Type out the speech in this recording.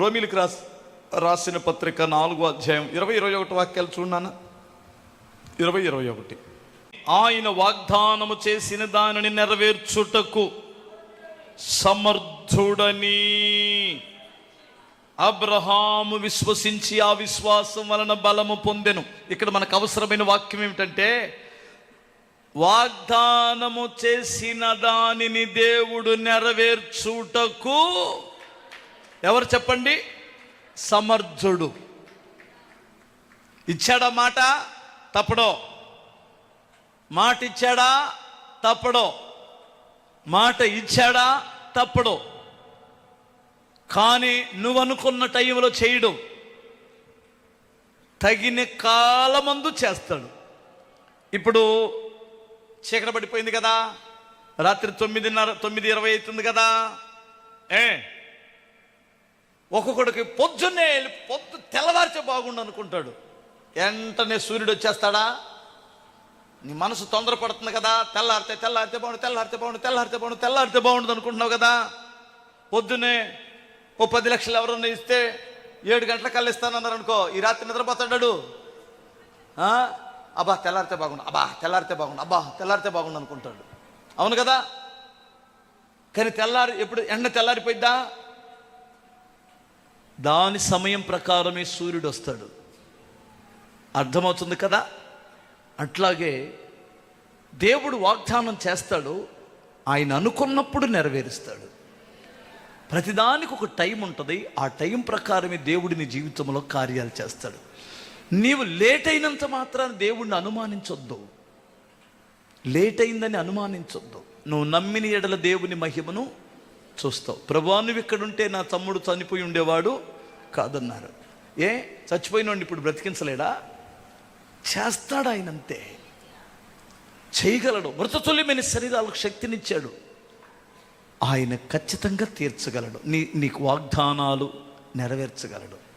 రోమిలికి Ross రాసిన పత్రిక నాలుగో అధ్యాయం. ఇరవై ఇరవై ఒకటి వాక్యాలు చూడనా ఇరవై ఇరవై ఒకటి. ఆయన వాగ్దానము చేసిన దానిని నెరవేర్చుటకు సమర్థుడని. అబ్రహాము విశ్వసించి ఆ విశ్వాసం వలన బలము పొందెను. ఇక్కడ మనకు అవసరమైన వాక్యం ఏమిటంటే వాగ్దానము చేసిన దానిని దేవుడు నెరవేర్చుటకు ఎవరు చెప్పండి? సమర్థుడు. ఇచ్చాడా మాట? తప్పడో. మాట ఇచ్చాడా తప్పడో. మాట ఇచ్చాడా? తప్పడో. కానీ నువ్వు అనుకున్న టైంలో చేయడం. తగిన కాలమందు చేస్తాడు. ఇప్పుడు చీకట పడిపోయింది కదా. రాత్రి తొమ్మిదిన్నర తొమ్మిది ఇరవై అవుతుంది కదా. ఏ? ఒక్కొక్కడికి పొద్దున్నే వెళ్ళి పొద్దు తెల్లవారితే బాగుండు అనుకుంటాడు వెంటనే సూర్యుడు వచ్చేస్తాడా? నీ మనసు తొందరపడుతుంది కదా? తెల్లారితే తెల్లారితే బాగుండు తెల్లారితే బాగుండు తెల్లారితే బాగుండు తెల్లారితే బాగుండు అనుకుంటున్నావు కదా? పొద్దున్నే ఓ పది లక్షలు ఎవరన్నా ఇస్తే ఏడు గంటల కల్లా ఇస్తానన్నారు అనుకో ఈ రాత్రి నిద్రపోతాడు అబ్బా తెల్లారితే బాగుండు అబ్బా తెల్లారితే బాగుండు అబ్బా తెల్లారితే బాగుండు అనుకుంటాడు. అవును కదా? కానీ తెల్లారి ఎప్పుడు ఎండ తెల్లారిపోయిద్దా? దాని సమయం ప్రకారమే సూర్యుడు వస్తాడు. అర్థమవుతుంది కదా? అట్లాగే దేవుడు వాగ్దానం చేస్తాడు ఆయన అనుకున్నప్పుడు నెరవేరుస్తాడు. ప్రతిదానికి ఒక టైం ఉంటుంది ఆ టైం ప్రకారమే దేవుడిని జీవితంలో కార్యాలు చేస్తాడు. నీవు లేట్ అయినంత మాత్రాన్ని దేవుడిని అనుమానించొద్దు. లేట్ అయిందని అనుమానించొద్దు. నువ్వు నమ్మిన ఎడల దేవుని మహిమను చూస్తావు. ప్రభా నువ్వు ఇక్కడుంటే నా తమ్ముడు చనిపోయి ఉండేవాడు కాదన్నారు. ఏ? చచ్చిపోయినోడిని ఇప్పుడు బ్రతికించలేడా? చేస్తాడు ఆయన అంతే చేయగలడు మృతతుల్యమైన శరీరాలకు శక్తినిచ్చాడు. ఆయన ఖచ్చితంగా తీర్చగలడు. నీ నీకు వాగ్దానాలు నెరవేర్చగలడు.